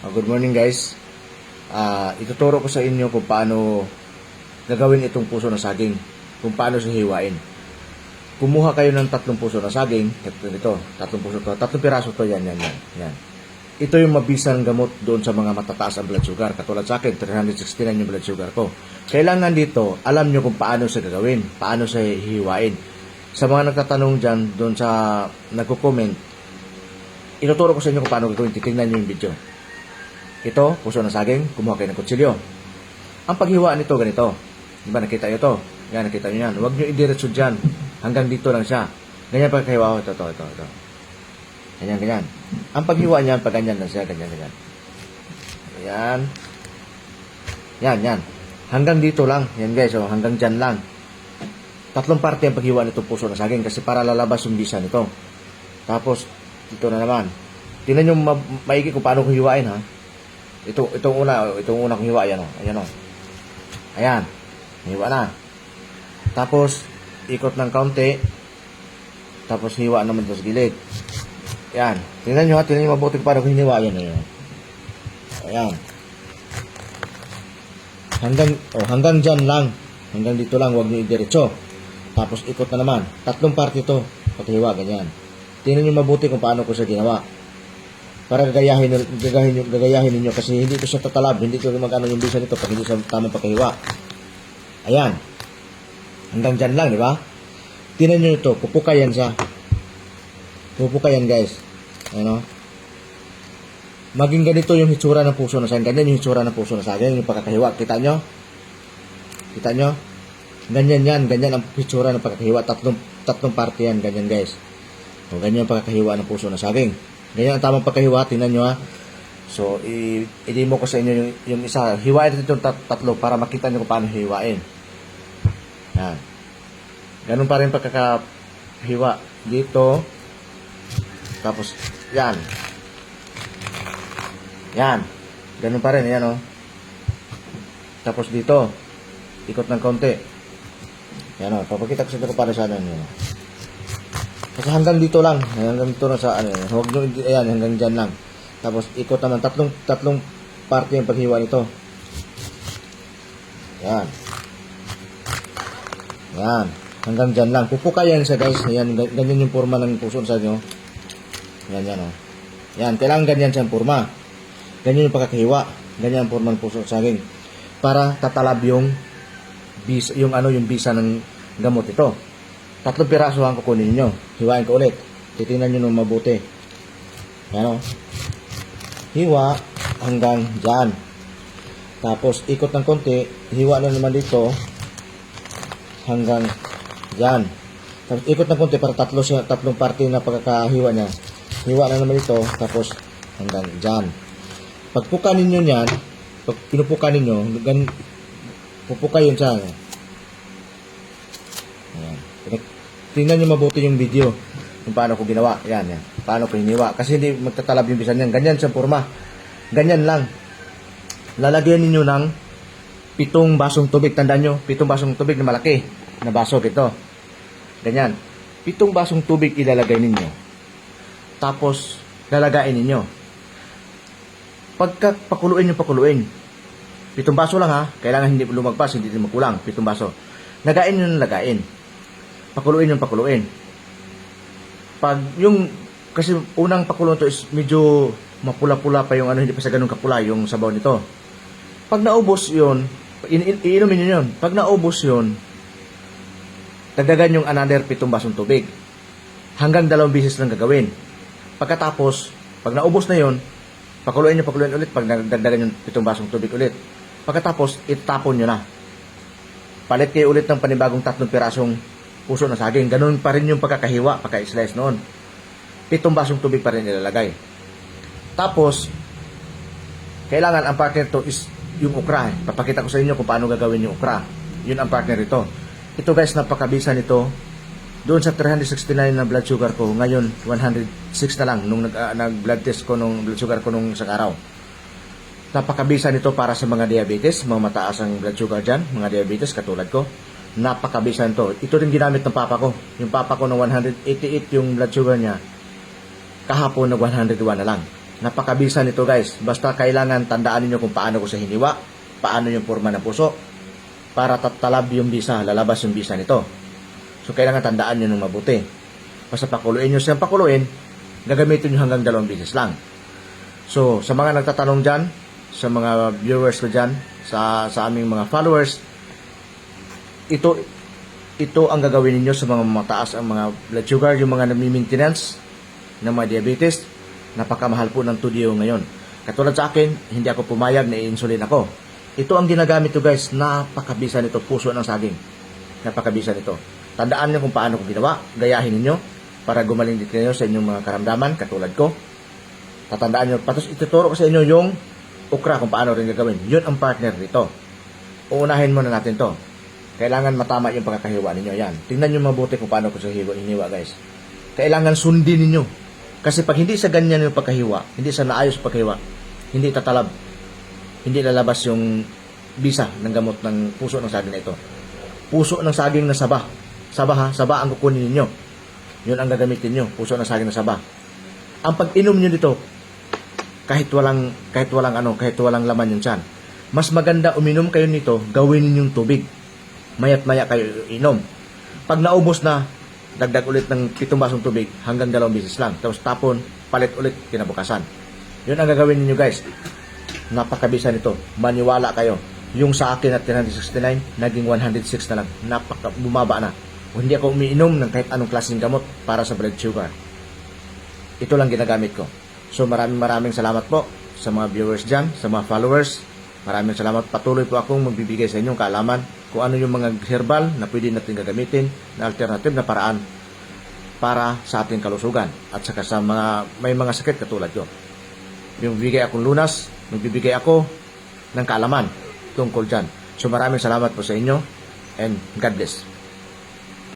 Uh, good morning guys. Ah, ituturo ko sa inyo kung paano gagawin itong puso ng saging. Kung paano siya hiwain. Kumuha kayo ng tatlong puso ng saging. Ito, ito tatlong puso to. Tatlong piraso to. Yan, yan, yan. yan. Ito yung mabisang gamot doon sa mga matataas ang blood sugar. Katulad sa akin, 369 yung blood sugar ko. Kailangan dito, alam nyo kung paano siya gagawin. Paano siya hiwain. Sa mga nagtatanong dyan, doon sa nagko-comment, Inuturo ko sa inyo kung paano gagawin. Titingnan nyo yung video. Ito, puso ng saging, kumuha kayo ng kutsilyo. Ang paghiwa nito, ganito. Di ba, nakita nyo to? Yan, nakita nyo yan. Huwag nyo idiretso dyan. Hanggang dito lang siya. Ganyan pagkahiwa ko. Ito, ito, ito, ito. Ganyan, ganyan. Ang paghiwa niyan, pag ganyan lang siya, ganyan, ganyan. Yan. Yan, yan. Hanggang dito lang. Yan guys, oh, hanggang dyan lang. Tatlong parte ang paghiwa nito puso ng saging kasi para lalabas yung bisa nito. Tapos, ito na naman. Tingnan nyo ma- maigi kung paano ko hiwain ha. Ito, itong una, itong una kong hiwa, ayan o. Ayan o. Ayan. Hiwa na. Tapos, ikot ng kaunti. Tapos, hiwa naman ito sa gilid. Ayan. Tingnan nyo ha, tingnan nyo mabuti kung paano ko hiniwa. Ayan, ayan. Ayan. Hanggang, oh, hanggang dyan lang. Hanggang dito lang, huwag nyo idiretso. Tapos, ikot na naman. Tatlong parte ito. Paghiwa, ganyan. Tingnan nyo mabuti kung paano ko siya ginawa. Para gagayahin, gagayahin, gagayahin ninyo kasi hindi ko siya tatalab, hindi ko magano yung bisa nito pag hindi sa tamang pagkahiwa. Ayan. Hanggang dyan lang, di ba? Tingnan nyo ito, pupukayan siya. Pupukayan guys. Ano? Maging ganito yung hitsura ng puso na sa Ganyan yung hitsura ng puso na sa Ganyan yung pagkakahiwa. Kita nyo? Kita nyo? Ganyan yan. Ganyan ang hitsura ng pagkakahiwa. Tatlong, tatlong parte yan. Ganyan guys. O, ganyan ang pagkakahiwa ng puso ng saging. Ganyan ang tamang pagkahiwa. Tingnan nyo ha. So, i-demo ko sa inyo yung, yung isa. Hiwain natin itong tat- tatlo para makita nyo kung paano hiwain. Yan. Ganun pa rin pagkakahiwa. Dito. Tapos, yan. Yan. Ganun pa rin. Yan o. Tapos dito. Ikot ng konti. Yan o. Papakita ko sa inyo kung paano siya. Yan, yan. Kasi hanggang dito lang. Hanggang dito lang sa ano. yan. Huwag nyo, ayan, hanggang dyan lang. Tapos ikot naman. Tatlong, tatlong parte yung paghiwa nito. Yan. Yan. Hanggang dyan lang. Pupukayan siya guys. Yan, ga- ganyan yung forma ng puso sa inyo. Yan, yan o. Yan, kailangan ganyan siyang forma. Ganyan yung pagkakahiwa. Ganyan ang forma ng puso sa saging. Para tatalab yung bisa, yung ano yung bisa ng gamot ito. Tatlong piraso ang kukunin niyo. Hiwain ko ulit. Titingnan niyo ng mabuti. Yan o. Hiwa hanggang dyan. Tapos ikot ng konti, hiwa na naman dito hanggang dyan. Tapos ikot ng konti para tatlo siya, tatlong parte na pagkakahiwa niya. Hiwa na naman dito, tapos hanggang dyan. Pagpuka ninyo niyan, pag pinupuka ninyo, gan, pupuka yun siya. Tingnan nyo mabuti yung video kung paano ko ginawa. Yan, yan. Paano ko hiniwa. Kasi hindi magtatalab yung bisan yan. Ganyan sa forma. Ganyan lang. Lalagyan ninyo ng pitong basong tubig. Tandaan nyo, pitong basong tubig na malaki na baso. Ito. Ganyan. Pitong basong tubig ilalagay ninyo. Tapos, lalagain ninyo. Pagka pakuluin nyo, pakuluin. Pitong baso lang ha. Kailangan hindi lumagpas, hindi din makulang. Pitong baso. Lagain nyo ng lagain. Pakuluin yung pakuluin. Pag yung, kasi unang pakulo to is medyo mapula-pula pa yung ano, hindi pa sa ganun kapula yung sabaw nito. Pag naubos yun, in, in, iinumin nyo yun. Pag naubos yun, dagdagan yung another pitong basong tubig. Hanggang dalawang bisis lang gagawin. Pagkatapos, pag naubos na yun, pakuluin nyo, pakuluin ulit, pag dagdagan yung pitong basong tubig ulit. Pagkatapos, itapon nyo na. Palit kayo ulit ng panibagong tatlong pirasong puso na saging. Ganun pa rin yung pagkakahiwa, pagka-slice noon. Pitong basong tubig pa rin ilalagay. Tapos, kailangan ang partner to is yung ukra. Papakita ko sa inyo kung paano gagawin yung ukra. Yun ang partner ito. Ito guys, napakabisa nito. Doon sa 369 na blood sugar ko, ngayon 106 na lang nung nag, ah, nag-blood test ko nung blood sugar ko nung isang araw. Napakabisa nito para sa mga diabetes, mga mataas ang blood sugar dyan, mga diabetes katulad ko. Napakabisa nito. Ito rin ginamit ng papa ko. Yung papa ko ng 188 yung blood sugar niya, kahapon nag 101 na lang. Napakabisa nito guys. Basta kailangan tandaan niyo kung paano ko sa hiniwa, paano yung forma ng puso, para tatalab yung bisa, lalabas yung bisa nito. So kailangan tandaan niyo ng mabuti. Basta pakuluin niyo siyang pakuluin, gagamitin niyo hanggang dalawang beses lang. So, sa mga nagtatanong dyan, sa mga viewers ko dyan, sa, sa aming mga followers, ito ito ang gagawin ninyo sa mga mataas ang mga blood sugar, yung mga nami-maintenance ng mga diabetes. Napakamahal po ng tudio ngayon. Katulad sa akin, hindi ako pumayag na i-insulin ako. Ito ang ginagamit ko guys, napakabisa nito, puso ng saging. Napakabisa nito. Tandaan niyo kung paano ko ginawa, gayahin ninyo para gumaling din kayo sa inyong mga karamdaman, katulad ko. Tatandaan nyo, patos ituturo ko sa inyo yung ukra kung paano rin gagawin. Yun ang partner nito. Uunahin muna natin to. Kailangan matama yung pagkakahiwa ninyo. Yan. Tingnan nyo mabuti kung paano ko sa hiwa, iniwa guys. Kailangan sundin ninyo. Kasi pag hindi sa ganyan yung pagkahiwa, hindi sa naayos pagkahiwa, hindi tatalab, hindi lalabas yung bisa ng gamot ng puso ng saging na ito. Puso ng saging na saba. Saba ha, saba ang kukunin ninyo. Yun ang gagamitin nyo, puso ng saging na saba. Ang pag-inom nyo dito, kahit walang kahit walang ano, kahit walang laman yung tiyan. Mas maganda uminom kayo nito, gawin ninyong tubig. Mayat maya kayo inom. Pag naubos na, dagdag ulit ng pitong basong tubig hanggang dalawang beses lang. Tapos tapon, palit ulit kinabukasan. Yun ang gagawin ninyo guys. Napakabisa nito. Maniwala kayo. Yung sa akin at 369, naging 106 na lang. Napaka, bumaba na. Hindi ako umiinom ng kahit anong klaseng gamot para sa blood sugar. Ito lang ginagamit ko. So maraming maraming salamat po sa mga viewers dyan, sa mga followers. Maraming salamat. Patuloy po akong magbibigay sa inyong kaalaman kung ano yung mga herbal na pwede natin gagamitin na alternative na paraan para sa ating kalusugan at saka sa mga may mga sakit katulad ko. Yung bibigay akong lunas, magbibigay ako ng kaalaman tungkol dyan. So maraming salamat po sa inyo and God bless.